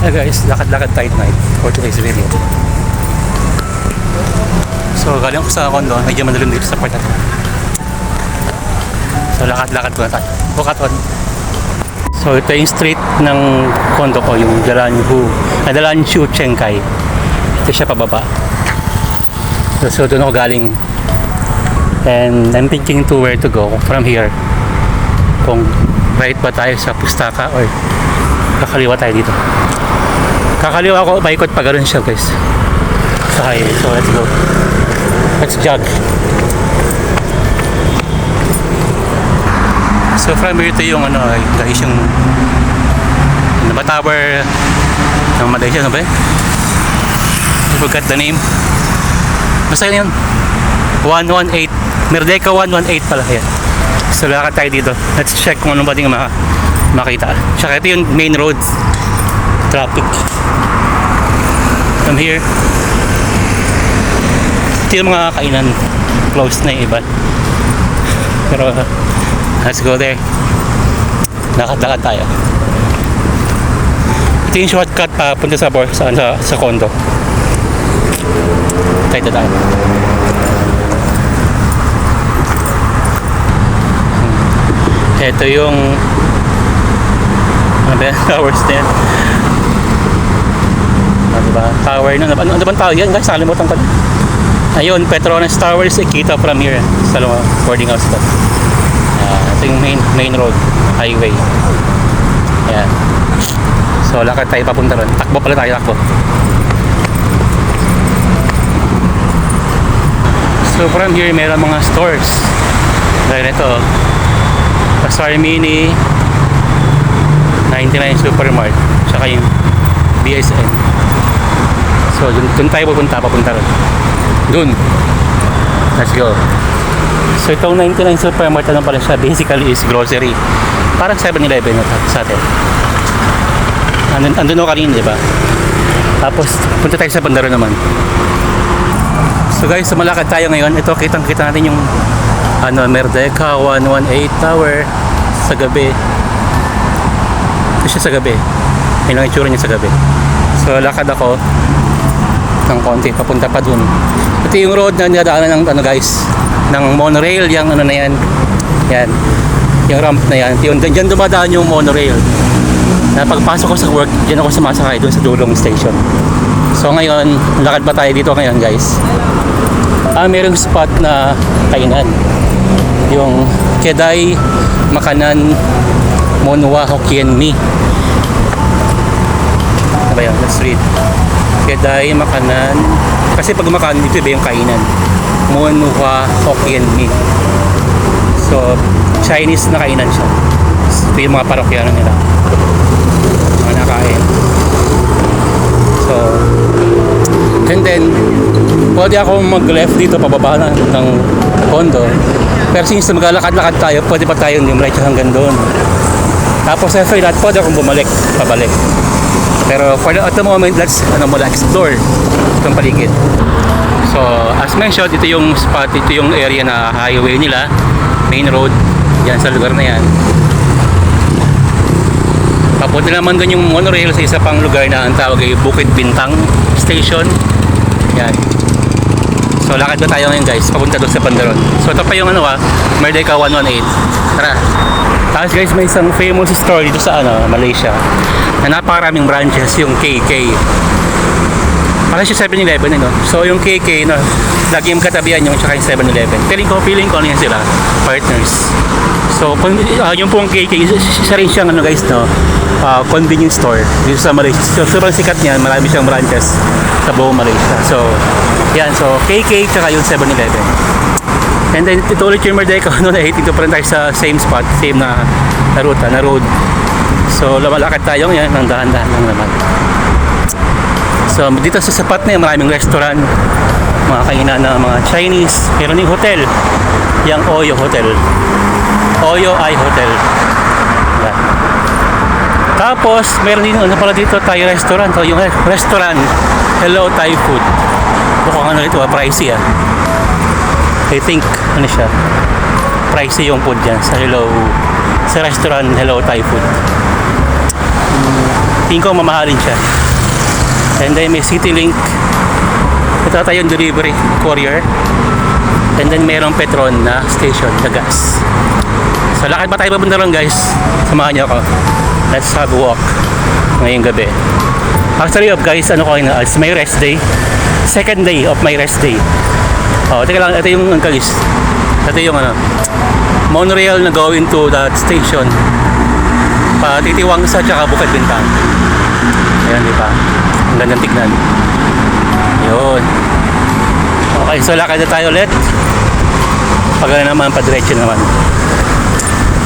Hey guys, lakad-lakad tayo tonight for today's video. So, galing ko sa condo, medyo madalim dito sa part na. So, lakad-lakad muna tayo. Bukaton. So, ito yung street ng condo ko, yung Dalanhu, ah, Dalanhu Chenkai. Ito siya pababa. So, so doon ako galing. And I'm thinking to where to go from here. Kung right ba tayo sa Pustaka or kakaliwa tayo dito. Kakaliwa ako, paikot pa ganun siya guys. Sa highway. So let's go. Let's jog. So from here to yung ano, guys yung ano ba tower ng Malaysia, ano ba? I forgot the name. Basta yun yun. 118. Merdeka 118 pala. Yan. So lakad tayo dito. Let's check kung ano ba din maka makita. Tsaka ito yung main road. Traffic. From here. Yung mga kainan. Close na yung iba. Pero let's go there. Lakad-lakad tayo. Ito yung shortcut pa punta sa, bar, sa, sa, sa condo. Tayo tayo. Ito yung ano ba yan? Towers na yan. Ano ba? Tower na. Ano, ano bang tawag yan guys? Nakalimutan ko. Ayun, Petronas Towers. eh, Kita from here. Sa boarding house ko. Ah, ito yung main, main road. Highway. Ayan. So, lakad tayo papunta ron. Takbo pala tayo, takbo. So, from here, meron mga stores. Gaya nito, Pasar Mini, 99 Supermart, tsaka yung BSN. So, dun, dun tayo pupunta, papunta ron. Dun. Let's go. So, itong 99 Supermart, ano pala siya? Basically is grocery. Parang 7-Eleven na sa atin. Andun, andun ako kanina, di ba? Tapos, punta tayo sa bandaro naman. So guys, sumalakad tayo ngayon. Ito, kitang-kita natin yung ano, Merdeka 118 Tower sa gabi. Ito siya sa gabi. Yun yung itsura niya sa gabi. So, lakad ako ng konti, papunta pa dun. Ito yung road na dinadaanan ng ano guys, ng monorail, yung ano na yan. Yan. Yung ramp na yan. Yun, dyan dumadaan yung monorail. Na pagpasok ko sa work, dyan ako sumasakay doon sa dulong station. So ngayon, lakad pa tayo dito ngayon guys. Ah, merong spot na kainan. Yung Keday Makanan Monwa Hokkien Mi. Ano ba yan? Let's read. Keday Makanan. Kasi pag makanan, ito iba yung kainan. Monwa Hokkien Mi. So, Chinese na kainan siya. Ito yung mga parokyano nila. Mga nakain. So, and then, pwede ako mag-left dito pababa na ng condo. Pero since maglalakad-lakad tayo, pwede pa tayong dumiretso hanggang doon. Tapos after that, pwede akong bumalik, pabalik. Pero for the, at the moment, let's ano muna, explore itong paligid. So, as mentioned, ito yung spot, ito yung area na highway nila, main road, yan sa lugar na yan. Papunta naman doon yung monorail sa isa pang lugar na ang tawag ay Bukid Bintang Station. Yan. So lakad na tayo ngayon guys, papunta doon sa Pandaron. So ito pa yung ano ah, Merdeka 118. Tara. Tapos guys, may isang famous store dito sa ano, Malaysia. Na napakaraming branches, yung KK. Parang siya 7-Eleven, ano? So yung KK, no, lagi yung katabihan yung tsaka yung 7-Eleven. Feeling ko, feeling ko ano sila, partners. So, kung, uh, yung pong KK, isa rin siyang ano guys, no, uh, convenience store dito sa Malaysia. So, sobrang sikat niyan, marami siyang branches sa buong Malaysia. So, yan, so KK tsaka yung 7-Eleven. And then, ito ulit yung Merdeka, no, na dito pa rin tayo sa same spot, same na, na route, na road. So, lumalakad tayo ngayon, ng dahan-dahan lang naman. So, dito sa sapat na yan, maraming restaurant, mga kainan na mga Chinese. Meron yung hotel, yung Oyo Hotel. Oyo Ai Hotel. Yan. Tapos, meron din ano pala dito, Thai restaurant. O, yung restaurant, Hello Thai Food. Mukhang ano ito, ah, pricey ah. I think, ano siya, pricey yung food dyan sa Hello, sa restaurant Hello Thai Food. Hmm. Tingin ko mamahalin siya. And then may CityLink. Ito tayo delivery courier. And then mayroong Petron na station na gas. So lakad pa tayo papunta ron guys. Samahan niyo ako. Let's have a walk ngayong gabi. Actually of guys, ano ko na, it's my rest day. Second day of my rest day. Oh, teka lang, ito yung guys. Ito yung ano, monorail na going to that station. Patitiwang sa tsaka Bukid Bintang. Ayan, di ba? Ang gandang tignan. Yun. Okay, so lakad na tayo ulit. Pag ano naman, padiretso naman.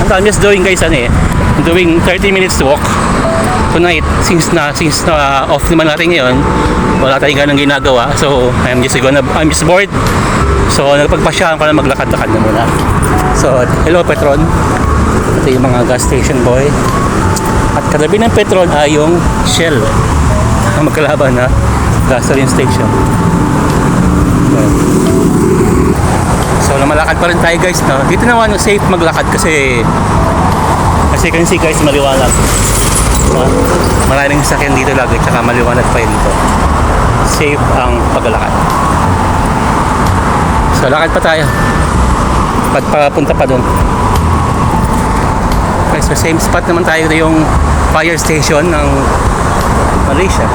And I'm just doing guys ano eh, I'm doing 30 minutes walk tonight since na since na off naman natin ngayon wala tayong ganang ginagawa so I'm just gonna I'm just bored so nagpagpasyahan ko na maglakad-lakad na muna so hello Petron ito yung mga gas station boy at katabi ng Petron ay yung Shell ang magkalaban na gasoline station So lumalakad pa rin tayo guys no. Dito naman safe maglakad kasi kasi can see guys maliwanag. No? Maraming sasakyan dito lagi tsaka maliwanag pa yun dito. Safe ang paglalakad. So lakad pa tayo. Pag papunta pa doon. Okay, so same spot naman tayo na yung fire station ng Malaysia.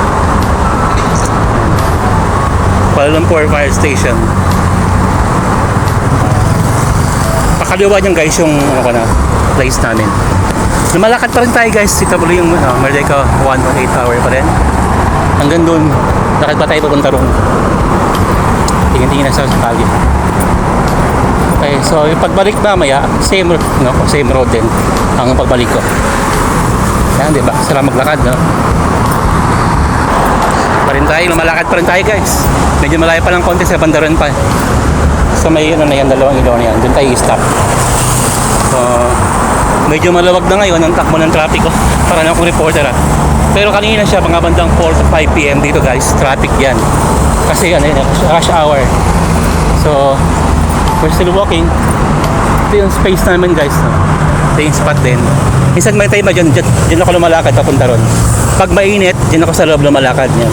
Kuala Lumpur Fire Station. pakaliwa niyan guys yung ano ko na place namin lumalakad pa rin tayo guys ito tuloy yung uh, Merdeka 118 hour pa rin hanggang doon lakad pa tayo papunta ron tingin-tingin na sa kali okay so yung pagbalik mamaya same road no same road din ang pagbalik ko yan di ba sarap maglakad no pa rin tayo lumalakad pa rin tayo guys medyo malayo pa lang konti sa bandaran pa sa may ano na yan, dalawang ilaw na yan. Doon tayo i-stop. So, medyo malawag na ngayon ang takbo ng trapiko. Para na akong reporter ah. Pero kanina siya, mga bandang 4 to 5 p.m. dito guys, traffic yan. Kasi ano yun, rush hour. So, we're still walking. Ito yung space namin guys. No? Ito yung spot din. Minsan may time dyan, dyan, dyan ako lumalakad papunta ron. Pag mainit, dyan ako sa loob lumalakad niya.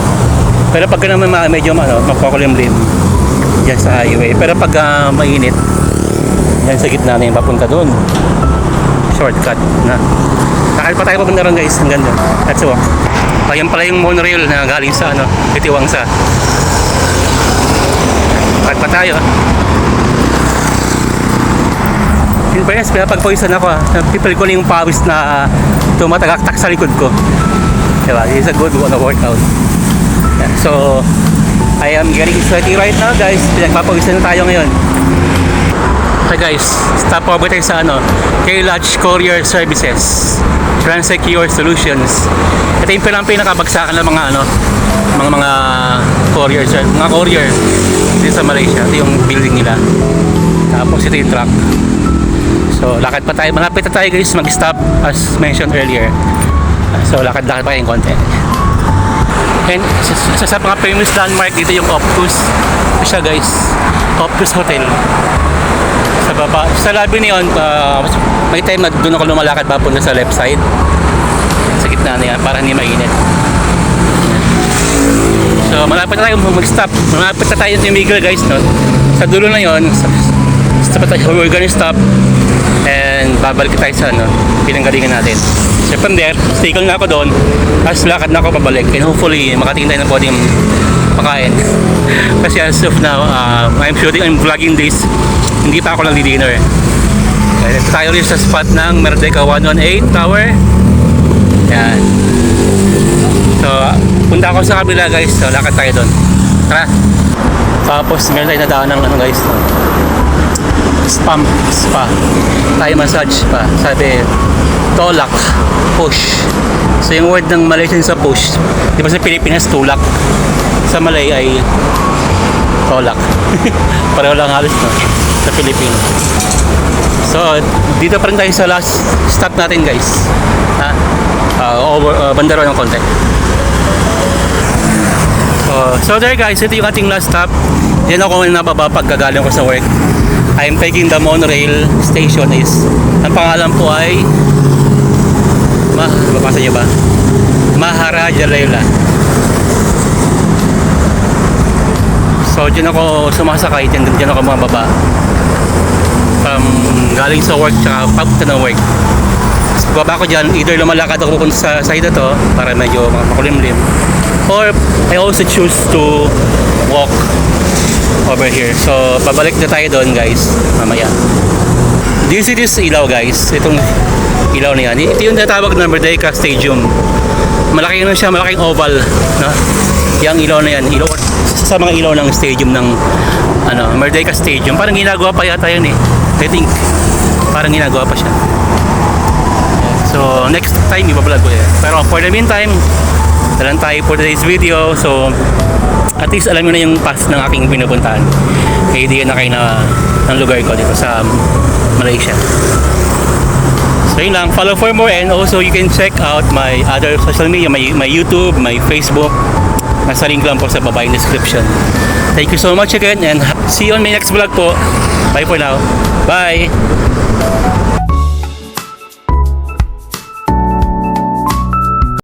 Pero pag naman ma- medyo ano, magpakulimlim, dyan sa highway. Pero pag ah, mainit, yan sa gitna na yung papunta doon. Shortcut na. Lakad pa tayo papunta ron guys. Ang ganda. Let's walk. Ayan pala yung monorail na galing sa ano, Itiwang sa. Lakad pa tayo. In fairness, pinapagpawisan ako ah. People ko yung pawis na tumatagaktak sa likod ko. Diba? Is a good one workout. Yeah. So, I am getting sweaty right now guys. Pinagpapawisan na tayo ngayon. Okay guys, stop over tayo sa ano, K-Lodge Courier Services. Transecure Solutions. Ito yung pinakabagsakan ng mga ano, mga mga courier, sir- mga courier dito sa Malaysia. Ito yung building nila. Tapos ito yung truck. So, lakad pa tayo. Malapit na tayo guys mag-stop as mentioned earlier. So, lakad-lakad pa kayong konti. And sa, sa, mga famous landmark dito yung Optus. Ito siya guys. Optus Hotel. Sa baba. Sa lobby niyon, uh, may time na doon ako lumalakad papunta sa left side. Sa gitna na yan para hindi mainit. So malapit na tayo mag-stop. Malapit na tayo sa Miguel guys. No? Sa dulo na yon sa, sa, we're gonna stop and babalik tayo sa ano, pinanggalingan natin. So from there, stickle na ako doon, tapos lakad na ako pabalik and hopefully makatingin tayo ng pwedeng pakain. Kasi as of now, uh, I'm shooting, I'm vlogging this, hindi pa ako nagdi-dinner. Kaya ito tayo rin sa spot ng Merdeka 118 Tower. Yan. So, punta ako sa kabila guys, so lakad tayo doon. Tara! Tapos meron tayo nadaan ng ano guys, no? spam spa. Thai massage pa. Sabi tolak push. So yung word ng Malaysian sa push di ba sa Pilipinas tulak? Sa Malay ay tolak. Pareho lang halos no? Sa Pilipino so dito pa rin tayo sa last stop natin guys. Ha? Uh, over uh, bandaro ng konti So there guys, ito yung ating last stop. Yan ako ngayon nababa pag gagaling ko sa work. I'm taking the monorail station is ang pangalan po ay ma, mabasa niyo ba? Maharaja Layla. So, dyan ako sumasakay, dyan, dyan ako mababa. From galing sa work, tsaka papunta ng work. Baba ko dyan, either lumalakad ako pupunta sa side to, para medyo makulimlim. Or, I also choose to walk over here. So, babalik na tayo doon guys, mamaya. Do you see this ilaw guys? Itong ilaw na yan. Ito yung natawag na Merdeka Stadium. Malaki na siya, malaking oval. No? Yung ilaw na yan, ilaw, sa mga ilaw ng stadium ng ano, Merdeka Stadium. Parang ginagawa pa yata yun eh. I think. Parang ginagawa pa siya. So, next time, ibablog ko yan. Pero for the meantime, dalan tayo for today's video. So, at least alam mo na yung path ng aking pinupuntahan. Kaya idea na kayo na ng lugar ko dito sa Malaysia. So yun lang, follow for more and also you can check out my other social media, my, my YouTube, my Facebook. Nasa link lang po sa baba yung description. Thank you so much again and see you on my next vlog po. Bye for now. Bye!